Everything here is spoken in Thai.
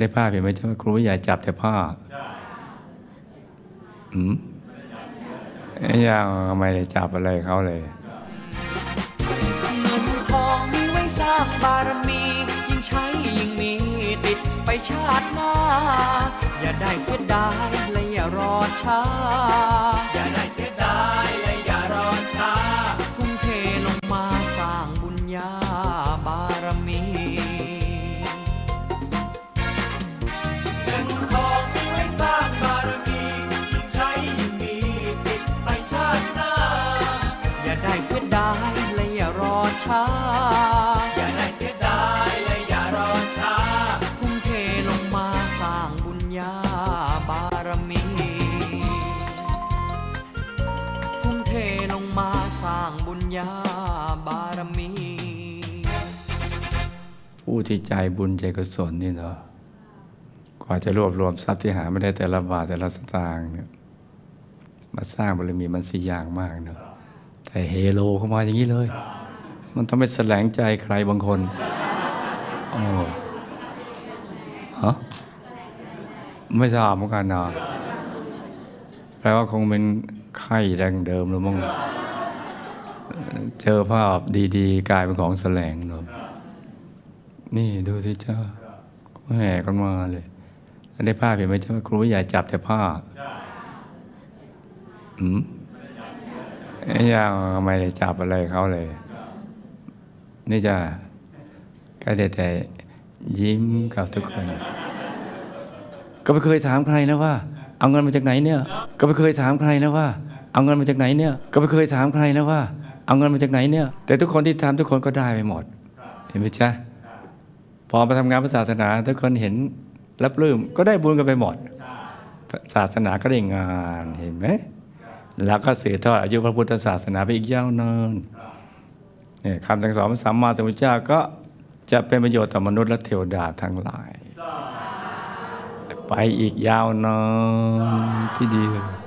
ได้ผ้าเห็นไหมใช่ไหมครูวิทยาจับแต่ผ้าอืมไอ้ยังไม่ได้จับอะไรเขาเลยเงินทองมีไว้สร้างบารมี ยิ่งใช้ยิ่งมีติดไปชาติหน้า อย่าได้เสียดายและอย่ารอช้า อย่าได้เสียดายและอย่ารอช้า ทุ่มเทลงมาสร้างบุญญาบารมี ด้เสียดายและอย่ารอช้า อย่าได้เสียดายและอย่ารอช้า ทุ่มเทลงมาสร้างบุญญาบารมี ทุ่มเทลงมาสร้างบุญญาบารมี ผู้ที่ใจบุญใจกุศลนี่เนาะกว่าจะรวบรวมทรัพย์ที่หาไม่ได้แต่ละบาทแต่ละสตางค์เนี่ยมาสร้างบารมีมันสิยากมากเนาะ แต่เฮโลเข้ามาอย่างนี้เลย มันต้องไปแสลงใจใครบางคนโอ้ฮะไม่ทราบเหมือนกันนะแปลว่าคงเป็นไข้แรงเดิมหรือมั้งเจอภาพดีๆ กลายเป็นของแสลงเลยนี่ดูสิเจ้าแห่กันมาเลยได้ผ้าเห็นไหมเจ้าครูใหญ่จับแต่ผ้าอืม ยังไม่ได้จับอะไรเขาเลย นี่จะก็ได้แต่ยิ้มกับทุกคน ก็ไม่เคยถามใครนะว่า เอาเงินมาจากไหนเนี่ย ก็ไม่เคยถามใครนะว่า เอาเงินมาจากไหนเนี่ย ก็ไม่เคยถามใครนะว่า เอาเงินมาจากไหนเนี่ย แต่ทุกคนที่ทำทุกคนก็ได้ไปหมด เห็นไหมจ๊ะพอมาทำงานพระศาสนา ทุกคนเห็นรับรื่มก็ได้บุญกันไปหมดศาสนาก็ได้งานเห็นไหม แล้วก็สืบทอดอายุพระพุทธศาสนาไปอีกยาวนานเนี่ยคำสั่งสอนพระสัมมาสัมพุทธเจ้าก็จะเป็นประโยชน์ต่อมนุษย์และเทวดาทั้งหลาย ไปอีกยาวนานที่ดีเลย